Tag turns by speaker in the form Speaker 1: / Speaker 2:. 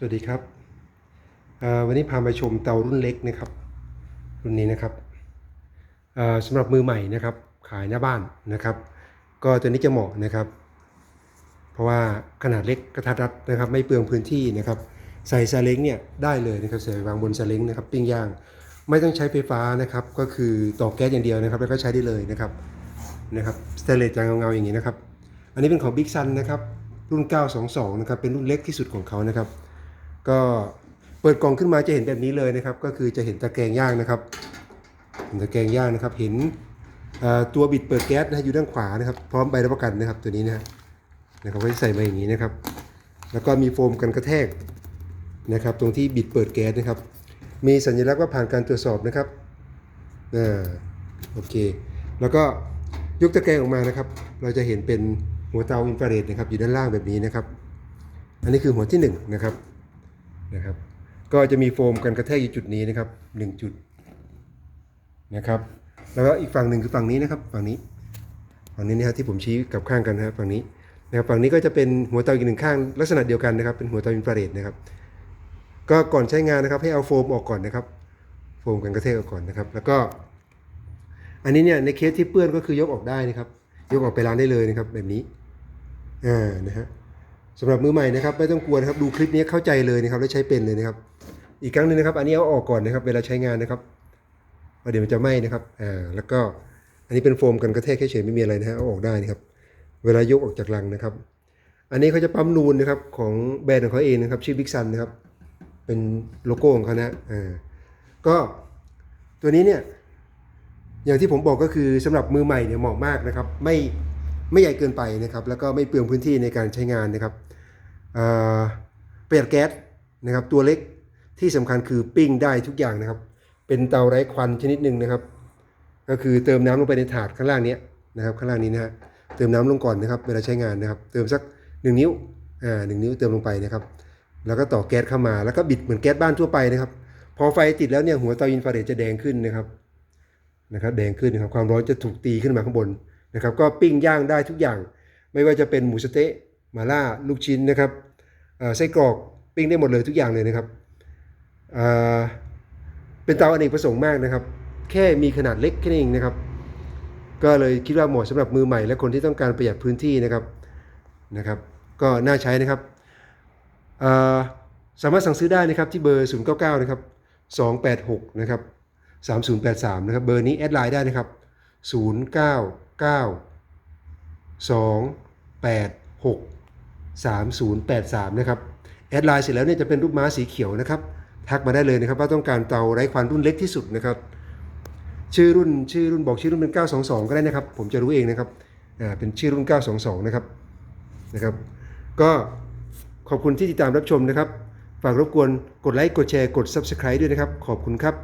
Speaker 1: สวัสดีครับ วันนี้พามาชมเตารุ่นเล็กนะครับ รุ่นนี้นะครับสำหรับมือใหม่นะครับ ขายหน้าบ้านนะครับ ก็ตัวนี้จะเหมาะนะครับ เพราะว่าขนาดเล็กกระทัดรัดนะครับ ไม่เปลืองพื้นที่นะครับ ใส่ซาเล้งเนี่ยได้เลยนะครับใส่วางบนซาเล้งนะครับปิ้งย่าง ไม่ต้องใช้ไฟฟ้านะครับ ก็คือต่อแก๊สอย่างเดียวนะครับ แล้วก็ใช้ได้เลยนะครับนะครับสเตเลสจางเงาๆอย่างนี้นะครับ อันนี้เป็นของ Big Sun นะครับรุ่น 922 นะครับ เป็นรุ่นเล็กที่สุดของเขานะครับ ก็เปิดกล่องขึ้นมาจะเห็นแบบนี้เลยนะครับ ก็คือจะเห็นตะแกรงย่างนะครับเห็นตะแกรงย่างนะครับ เห็นตัวบิดเปิดแก๊สนะอยู่ด้านขวานะครับ พร้อมใบรับประกันนะครับตัวนี้นะนะครับก็จะใส่มาอย่างนี้นะครับ แล้วก็มีโฟมกันกระแทกนะครับ ตรงที่บิดเปิดแก๊สนะครับ มีสัญลักษณ์ว่าผ่านการตรวจสอบนะครับอ่าโอเค แล้วก็ยกตะแกรงออกมานะครับ เราจะเห็นเป็นหัวเตาอินฟราเรดนะครับอยู่ด้านล่างแบบนี้นะครับ อันนี้คือหัวที่หนึ่งนะครับ นะครับ ก็จะมีโฟมกันกระแทกอยู่จุดนี้นะครับหนึ่งจุดนะครับ แล้วก็อีกฝั่งหนึ่งคือฝั่งนี้นะครับ ฝั่งนี้ ฝั่งนี้นะครับที่ผมชี้กับข้างกันนะครับฝั่งนี้นะครับฝั่งนี้ก็จะเป็นหัวเตาอีกหนึ่งข้างลักษณะเดียวกันนะครับ เป็นหัวเตาอินฟราเรดนะครับ ก็ก่อนใช้งานนะครับ ให้เอาโฟมออกก่อนนะครับ โฟมกันกระแทกออกก่อนนะครับ แล้วก็ อันนี้เนี่ยในเคสที่เปื้อนก็คือยกออกได้นะครับ ยกออกไปล้างได้เลยนะครับ แบบนี้อ่านะฮะ สำหรับมือใหม่นะครับไม่ต้องกลัวนะครับดูคลิปนี้เข้าใจเลยนะครับและใช้เป็นเลยนะครับ อีกครั้งหนึงนะครับ อันนี้เอาออกก่อนนะครับ เวลาใช้งานนะครับเพราะเดี๋ยวมันจะไหม้นะครับอ่าแล้วก็อันนี้เป็นโฟมกันกระแทกเฉยๆไม่มีอะไรนะฮะเอาออกได้นะครับ เวลายกออกจากลังนะครับ อันนี้เขาจะปั๊มนูนนะครับของแบรนด์ของเขาเองนะครับ ชื่อบิ๊กซันนะครับ เป็นโลโก้ของเขานะอ่าก็ตัวนี้เนี่ยอย่างที่ผมบอกก็คือสำหรับมือใหม่เนี่ยเหมาะมากนะครับ ไม่ไม่ใหญ่เกินไปนะครับ แล้วก็ไม่เปลืองพื้นที่ในการใช้งานนะครับ ประหยัดแก๊สนะครับตัวเล็กที่สำคัญคือปิ้งได้ทุกอย่างนะครับ เป็นเตาไร้ควันชนิดหนึ่งนะครับ ก็คือเติมน้ำลงไปในถาดข้างล่างนี้นะครับข้างล่างนี้นะฮะเติมน้ำลงก่อนนะครับ เวลาใช้งานนะครับ เติมสักหนึ่งนิ้วอ่าหนึ่งนิ้วเติมลงไปนะครับ แล้วก็ต่อแก๊สเข้ามาแล้วก็บิดเหมือนแก๊สบ้านทั่วไปนะครับ พอไฟติดแล้วเนี่ยหัวเตาอินฟราเรดจะแดงขึ้นนะครับนะครับแดงขึ้นนะครับความร้อนจะถูกตีขึ้นมาข้างบนนะครับ ก็ปิ้งย่างได้ทุกอย่าง ไม่ว่าจะเป็นหมูสเต๊ะ มาล่าลูกชิ้นนะครับเอ่อไส้กรอกปิ้งได้หมดเลยทุกอย่างเลยนะครับเเป็นเตาอเนกประสงค์มากนะครับ แค่มีขนาดเล็กแค่นี้เองนะครับ ก็เลยคิดว่าเหมาะสำหรับมือใหม่ และคนที่ต้องการประหยัดพื้นที่นะครับนะครับ ก็น่าใช้นะครับสามารถสั่งซื้อได้นะครับที่เบอร์ 099 นะครับ 286 นะครับ 3083 นะครับ เบอร์นี้แอดไลน์ได้นะครับ 099 286 3083 นะครับ แอดไลน์เสร็จแล้วเนี่ยจะเป็นรูปม้าสีเขียวนะครับ ทักมาได้เลยนะครับว่าต้องการเตาไร้ควันรุ่นเล็กที่สุดนะครับ ชื่อรุ่นชื่อรุ่นบอกชื่อรุ่นเป็น 922 ก็ได้นะครับ ผมจะรู้เองนะครับ อ่า เป็นชื่อรุ่น 922 นะครับ นะครับ ก็ขอบคุณที่ติดตามรับชมนะครับ ฝากรบกวนกดไลค์ กดแชร์ กด Subscribe ด้วยนะครับ ขอบคุณครับ